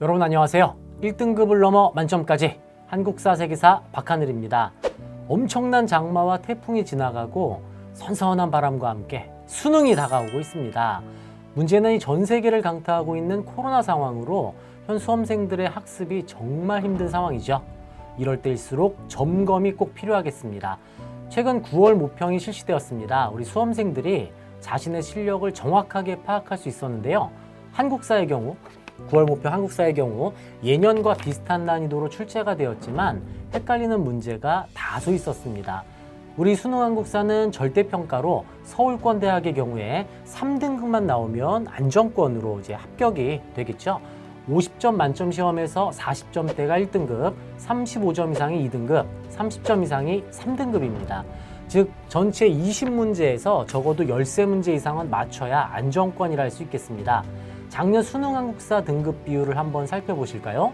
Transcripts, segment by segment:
여러분 안녕하세요. 1등급을 넘어 만점까지 한국사 세계사 박하늘입니다. 엄청난 장마와 태풍이 지나가고 선선한 바람과 함께 수능이 다가오고 있습니다. 문제는 이 전 세계를 강타하고 있는 코로나 상황으로 현 수험생들의 학습이 정말 힘든 상황이죠. 이럴 때일수록 점검이 꼭 필요하겠습니다. 최근 9월 모평이 실시되었습니다. 우리 수험생들이 자신의 실력을 정확하게 파악할 수 있었는데요. 한국사의 경우 9월 목표 한국사의 경우 예년과 비슷한 난이도로 출제가 되었지만 헷갈리는 문제가 다수 있었습니다. 우리 수능 한국사는 절대평가로 서울권 대학의 경우에 3등급만 나오면 안정권으로 이제 합격이 되겠죠. 50점 만점 시험에서 40점대가 1등급, 35점 이상이 2등급, 30점 이상이 3등급입니다. 즉 전체 20문제에서 적어도 13문제 이상은 맞춰야 안정권이라 할 수 있겠습니다. 작년 수능 한국사 등급 비율을 한번 살펴보실까요?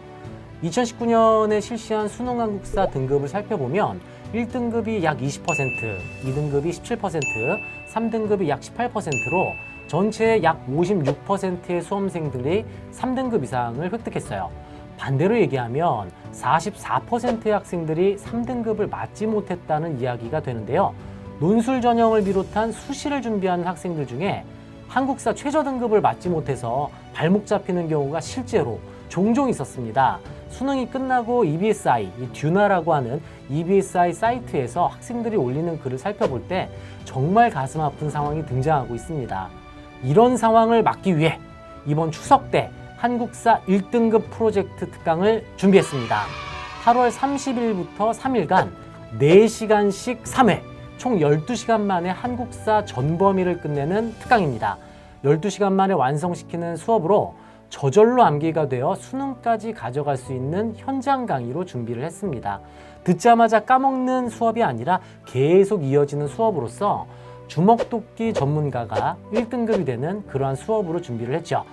2019년에 실시한 수능 한국사 등급을 살펴보면 1등급이 약 20%, 2등급이 17%, 3등급이 약 18%로 전체의 약 56%의 수험생들이 3등급 이상을 획득했어요. 반대로 얘기하면 44%의 학생들이 3등급을 맞지 못했다는 이야기가 되는데요. 논술 전형을 비롯한 수시를 준비하는 학생들 중에 한국사 최저 등급을 맞지 못해서 발목 잡히는 경우가 실제로 종종 있었습니다. 수능이 끝나고 EBSI, 이 듀나라고 하는 EBSI 사이트에서 학생들이 올리는 글을 살펴볼 때 정말 가슴 아픈 상황이 등장하고 있습니다. 이런 상황을 막기 위해 이번 추석 때 한국사 1등급 프로젝트 특강을 준비했습니다. 8월 30일부터 3일간 4시간씩 3회, 총 12시간 만에 한국사 전 범위를 끝내는 특강입니다. 12시간 만에 완성시키는 수업으로 저절로 암기가 되어 수능까지 가져갈 수 있는 현장 강의로 준비를 했습니다. 듣자마자 까먹는 수업이 아니라 계속 이어지는 수업으로서 주먹도끼 전문가가 1등급이 되는 그러한 수업으로 준비를 했죠.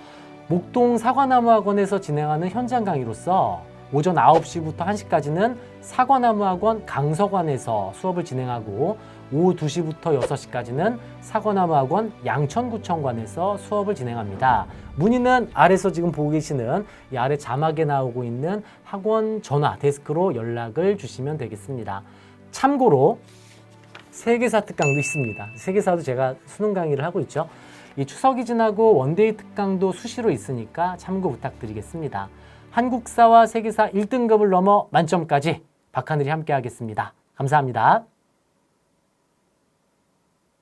목동 사과나무 학원에서 진행하는 현장 강의로서 오전 9시부터 1시까지는 사과나무 학원 강서관에서 수업을 진행하고 오후 2시부터 6시까지는 사과나무 학원 양천구청관에서 수업을 진행합니다. 문의는 아래서 지금 보고 계시는 이 아래 자막에 나오고 있는 학원 전화 데스크로 연락을 주시면 되겠습니다. 참고로 세계사 특강도 있습니다. 세계사도 제가 수능 강의를 하고 있죠. 이 추석이 지나고 원데이 특강도 수시로 있으니까 참고 부탁드리겠습니다. 한국사와 세계사 1등급을 넘어 만점까지 박하늘이 함께 하겠습니다. 감사합니다.